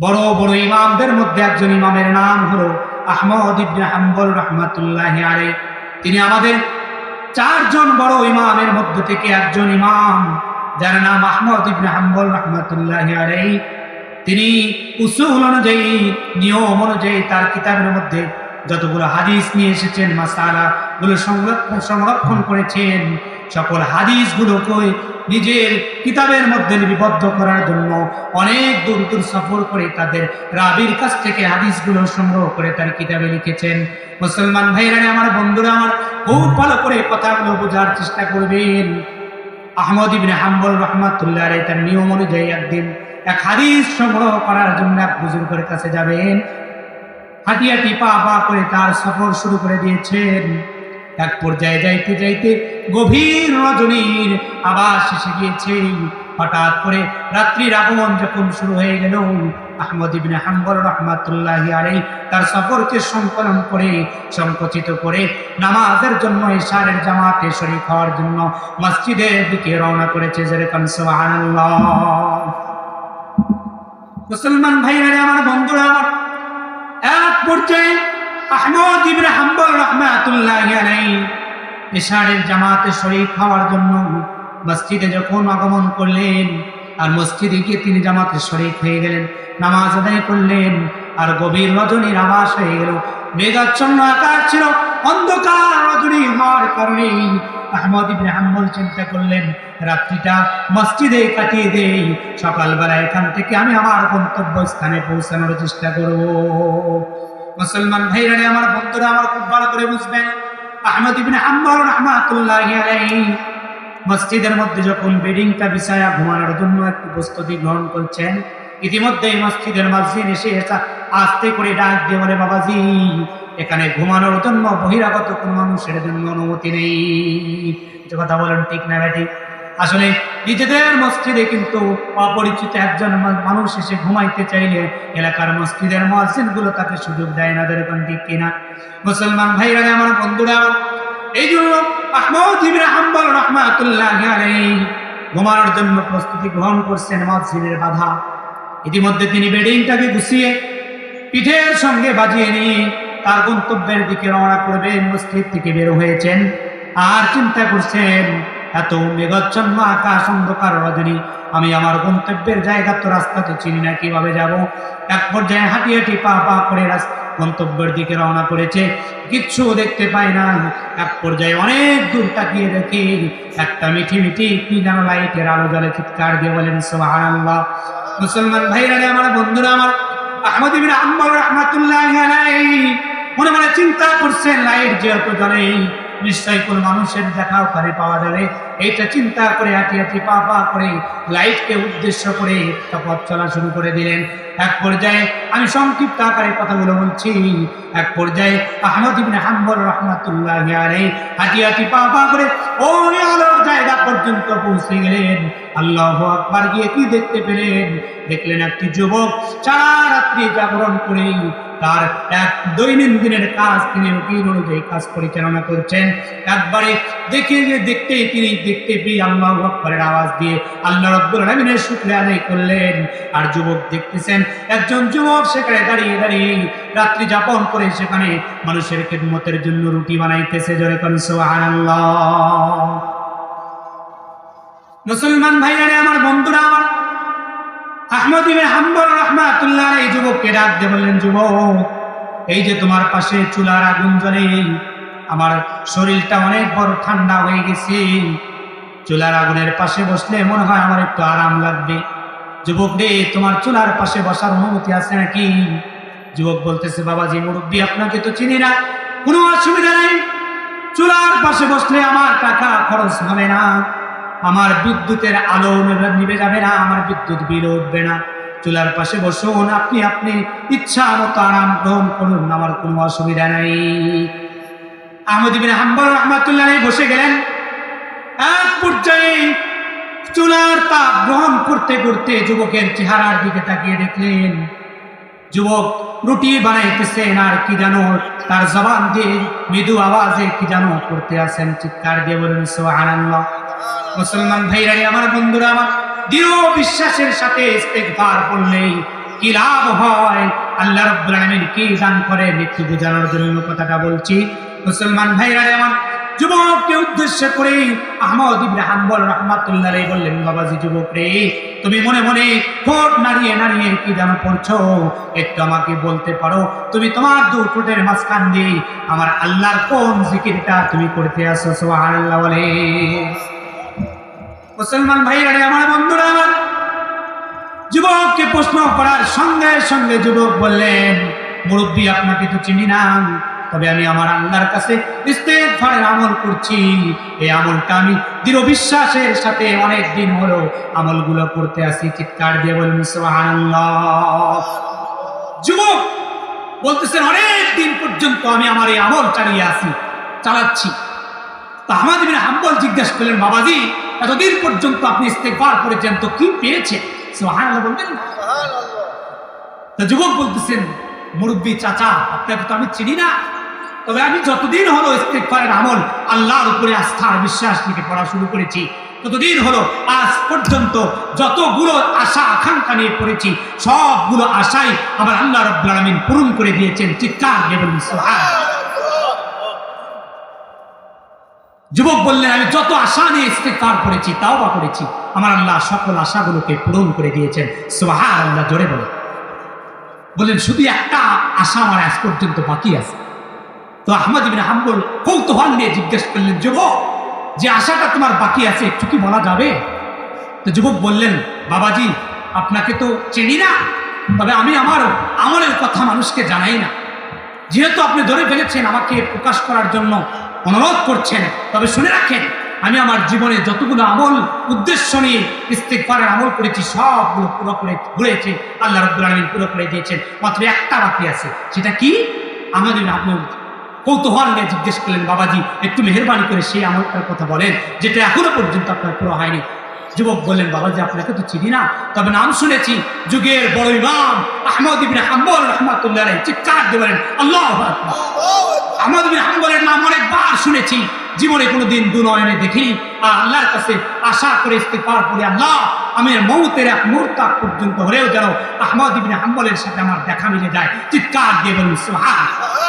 বড় বড় ইমামদের মধ্যে একজন ইমামের নাম হলো আহমদ ইবনে হাম্বল রহমাতুল্লাহ আলাই তিনি আমাদের চারজন বড় ইমামের মধ্য থেকে একজন ইমাম, যার নাম আহমদ ইবনে হাম্বল রহমাতুল্লাহ আলাই তিনি উসুল অনুযায়ী, নিয়ম অনুযায়ী তার কিতাবের মধ্যে যতগুলো হাদিস নিয়ে এসেছেন মাসালা গুলো সংরক্ষণ সংরক্ষণ করেছেন। সকল হাদিসগুলোকে নিজের কিতাবের মধ্যে লিপিবদ্ধ করার জন্য অনেক দূর দূর সফর করে তাদের রাবির কাছ থেকে হাদিসগুলো সংগ্রহ করে তার কিতাবে লিখেছেন। মুসলমান ভাইরা আমার বন্ধুরা, আমার খুব ভালো করে কথাগুলো বোঝার চেষ্টা করবেন। আহমদ ইবিন হাম্বল রহমাতুল্লাহ তার নিয়ম অনুযায়ী একদিন এক হাদিস সংগ্রহ করার জন্য এক বুজুর্গের কাছে যাবেন। হাঁটি পা পা করে তার সফর শুরু করে দিয়েছেন। এক পর্যায়ে যাইতে যাইতে গভীর রজনীর আবার শেষে গিয়েছে। হঠাৎ করে রাত্রির আগমন যখন শুরু হয়ে গেল, আহমদ ইবিন হাম্বল রহমাতুল্লাহ আলাই তার সফরকে সংকলন করে, সংকুচিত করে নামাজের জন্য ইশারের জামাতে শরীক হওয়ার জন্য মসজিদের দিকে রওনা করেছে। যেরকম সুবহানাল্লাহ। মুসলমান ভাইরা আমার বন্ধুরা আমার এক পর্যায়ে আহমদ ইবনে হাম্বল রহমাতুল্লাহ আলাই জামাতে শরীক হওয়ার জন্য মসজিদে যখন আগমন করলেন আর মসজিদে গিয়ে তিনি জামাতে শরীক হয়ে গেলেন, নামাজ আদায় করলেন আর গভীর রজনীর আবাস হয়ে গেল। মেঘাচ্ছন্ন আকাশ ছিল, অন্ধকার রজনী হওয়ার কারণে আহমদ ইবনে হাম্বল চিন্তা করলেন, রাত্রিটা মসজিদে কাটিয়ে দেই, সকালবেলা এখান থেকে আমি আমার গন্তব্য স্থানে পৌঁছানোর চেষ্টা করব। মুসলমান ভাইরা আমার বন্ধুরা আমার খুব ভালো করে বুঝবেন। আহমদ ইবনে রহমাতুল্লাহ আলাইহি মসজিদের মধ্যে যখন বেডিংটা বিছায়া ঘুমানোর জন্য একটু প্রস্তুতি গ্রহণ করছেন, ইতিমধ্যে মসজিদের মসজিদ এসে আস্তে করে ডাক দিয়ে বলে, বাবাজি, এখানে ঘুমানোর জন্য বহিরাগত কোন মানুষের জন্য অনুমতি নেই। কথা বলেন ঠিক না ব্যাটি আসলে নিজেদের মসজিদে কিন্তু অপরিচিত একজন মানুষ এসে ঘুমাইতে চাইলে এলাকার মসজিদের মসজিদগুলো তাকে সুযোগ দেয় না যেরকম ঠিক কিনা। মুসলমান ভাইরা, আমার বন্ধুরা, এই জন্য আহমদ হাম্বল রহমাতুল্লাহ ঘুমানোর জন্য প্রস্তুতি গ্রহণ করছেন মসজিদের বাধা। ইতিমধ্যে তিনি বেডিংটাকে গুছিয়ে পিঠের সঙ্গে বাজিয়ে নিয়ে তার গন্তব্যের দিকে রওনা করবেন, মসজিদ থেকে বের হয়েছেন। আর চিন্তা করছেন এত মেঘাচ্ছন্ন আকাশ অন্ধকার রজনী। আমি আমার গন্তব্যের জায়গা তো রাস্তা তো চিনি না, কীভাবে যাব? এক পর্যায়ে হাঁটি হাঁটি পা পা করে গন্তব্যের দিকে রওনা করেছে। কিচ্ছু দেখতে পায় না। এক পর্যায়ে অনেক দূর তাকিয়ে দেখি একটা মিঠি মিঠি কি যেন লাইটের আলো জলে চিৎকার দিয়ে বলেন, সুবহানাল্লাহ। মুসলমান ভাইরা আমার বন্ধুরা, আমার আহমদ ইবিন রহমাতুল্লাহ মনে মনে চিন্তা করছেন, লাইট যেহেতু জ্বলে নিশ্চয়ই কোন মানুষের দেখা ওখানে পাওয়া যাবে। এইটা চিন্তা করে হাঁটি হাঁটি, পা পা করে লাইটকে উদ্দেশ্য করে একটা পথ চলা শুরু করে দিলেন। এক পর্যায়ে আমি সংক্ষিপ্ত আকারে কথাগুলো বলছি। এক পর্যায়ে আহমদ ইবনে হাম্বল রহমাতুল্লাহ আলাইহি হাঁটি হাঁটি, পা পা করে ওই আলোর জায়গা পর্যন্ত পৌঁছে গেলেন। আল্লাহ আকবার গিয়ে কি দেখতে পেলেন? দেখলেন একটি যুবক সারা রাত্রি জাগরণ করে তার এক দৈনন্দিনের কাজ তিনি রুটিন অনুযায়ী কাজ পরিচালনা করছেন। একবারে দেখে যে দেখতেই তিনি দেখতে পেয়ে আল্লাহ আকবরের আওয়াজ দিয়ে আল্লাহ রব্বুল আলমিনের শুক্রে আদায় করলেন। আর যুবক দেখতেছেন, একজন যুবক সেখানে দাঁড়িয়ে দাঁড়িয়ে রাত্রি যাপন করে সেখানে মানুষের খেদমতের জন্য রুটি বানাইতেছে। জোরে কন, সুবহানাল্লাহ। মুসলমান ভাইয়ারে, আমার বন্ধুরা, আমার আহমদ ইবিন হাম্বল রহমাতুল্লাহ এই যুবককে ডাক দিয়ে বললেন, যুবক, এই যে তোমার পাশে চুলার আগুন জ্বলে, আমার শরীরটা অনেক বড় ঠান্ডা হয়ে গেছে। চুলার আগুনের পাশে বসলে মনে হয় আমার একটু আরাম লাগবে। যুবক রে, তোমার চুলার পাশে বসার অনুমতি আছে নাকি? যুবক বলতেছে, বাবাজি, মুরব্বী, আপনাকে তো চিনি না। কোনো অসুবিধা নেই। চুলার পাশে বসলে আমার টাকা খরচ হবে না। আমার বিদ্যুতের আলো নিভে- যাবে না, আমার বিদ্যুৎ বিল উঠবে না। চুলার পাশে বসুন আপনি আপনি ইচ্ছা মতো আরাম গ্রহণ করুন, আমার কোনো অসুবিধা নাই। আহমদ ইবিন হাম্বল রহমাতুল্লাহ বসে গেলেন। এক পর্যায়ে চুলার তাপ গ্রহণ করতে করতে যুবকের চেহারার দিকে তাকিয়ে দেখলেন, যুবক রুটি বানাইতেছেন আর কি জানো, তার জবান দিয়ে মৃদু আওয়াজে কি জানো করতে আছেন, চিৎকার দিয়ে বলেন, সুবহানাল্লাহ। মুসলমান ভাইরা রে, আমার বন্ধুরা আমার দৃঢ় বিশ্বাসের সাথে ইস্তেগফার করলেই কি লাভ হয়? আল্লাহ রব্বুল কি দান করেন একটু বোঝানোর জন্য কথাটা বলছি। মুসলমান ভাইরা আমার যুবককে উদ্দেশ্য করে আহমদ ইবনে হাম্বল রহমাতুল্লাহ বললেন বাবাজি যুবক রে তুমি মনে মনে ঠোঁট নাড়িয়ে নাড়িয়ে কি যেন পড়ছো একটু আমাকে বলতে পারো তুমি তোমার দু ঠোঁটের মাঝখান দিয়ে আমার আল্লাহর কোন জিকিরটা তুমি করতে আসো? সুবহানাল্লাহ বলে। মুসলমান ভাইরা আমার বন্ধুরা, আমার যুবককে প্রশ্ন করার সঙ্গে সঙ্গে যুবক বললেন, মুরব্বী, আপনাকে তো চিনি না, তবে আমি আমার আল্লাহর কাছে ইস্তেগফারের আমল করছি। এই আমলটা আমি দৃঢ় বিশ্বাসের সাথে অনেক দিন হলো আমলগুলো করতে আসি। চিৎকার দিয়ে বলুন যুবক বলতেছেন অনেক দিন পর্যন্ত আমি আমার এই আমল চালিয়ে আসি, চালাচ্ছি। তা ইবিন হাম্বল জিজ্ঞেস করলেন, বাবাজি এতদিন পর্যন্ত আপনি ইস্তেগফার করেছেন, তো কি তা যুবক বলতেছেন, মুরব্বী চাচা, আপনাকে তো আমি চিনি না। তবে আমি যতদিন হলো ইস্তেগফারের আমল, আল্লাহর উপরে আস্থা আর বিশ্বাস থেকে পড়া শুরু করেছি। ততদিন হলো, আজ পর্যন্ত যতগুলো আশা আকাঙ্ক্ষা নিয়ে পড়েছি, সবগুলো আশাই আমার আল্লাহ রব্বুল আলামিন পূরণ করে দিয়েছেন। চিৎকার দিয়ে বলুন যুবক বললেন, আমি যত আশা নিয়ে ইস্তেগফার করেছি তাও বা করেছি, আমার আল্লাহ সকল আশাগুলোকে পূরণ করে দিয়েছেন। সুবহান আল্লাহ জোরে বলে বললেন, শুধু একটা আশা আমার আজ পর্যন্ত বাকি আছে। তো আহমদ ইবিন হাম্বল কৌতূহল নিয়ে জিজ্ঞেস করলেন, যুবক, যে আশাটা তোমার বাকি আছে, একটু কি বলা যাবে? তো যুবক বললেন, বাবাজি, আপনাকে তো চিনি না, তবে আমি আমার আমলের কথা মানুষকে জানাই না। যেহেতু আপনি ধরে ফেলেছেন আমাকে প্রকাশ করার জন্য অনুরোধ করছেন, তবে শুনে রাখেন, আমি আমার জীবনে যতগুলো আমল, উদ্দেশ্য নিয়ে ইস্তেকবারের আমল করেছি, সবগুলো পুরো করে ঘুরেছে আল্লাহ রব্বুল আলমিন পুরো করে দিয়েছেন, মাত্র একটা বাকি আছে, সেটা কি? আমাদের আপনি কৌতূহল নিয়ে জিজ্ঞেস করলেন, বাবাজি, একটু মেহরবানি করে সেই আমলটার কথা বলেন, যেটা এখনও পর্যন্ত আপনার পুরো হয়নি। যুবক বললেন, বাবাজি, আপনাকে তো চিনি না, তবে নাম শুনেছি, যুগের বড় ইমাম আহমদ ইবিন হাম্বল রহমাতুল্লাহ চিৎকার দিয়ে বলেন, আল্লাহ আহমদ বিন হাম্বলের নাম অনেকবার জীবনে জীবনে কোনোদিন দু নয়নে দেখিনি। আর আল্লাহর কাছে আশা করে ইস্তেফার করে, আল্লাহ, আমি মৌতের এক মুহূর্ত পর্যন্ত হলেও যেন আহমদ ইবিন হাম্বলের সাথে আমার দেখা মিলে যায়। চিৎকার দিয়ে বলুন সুবহান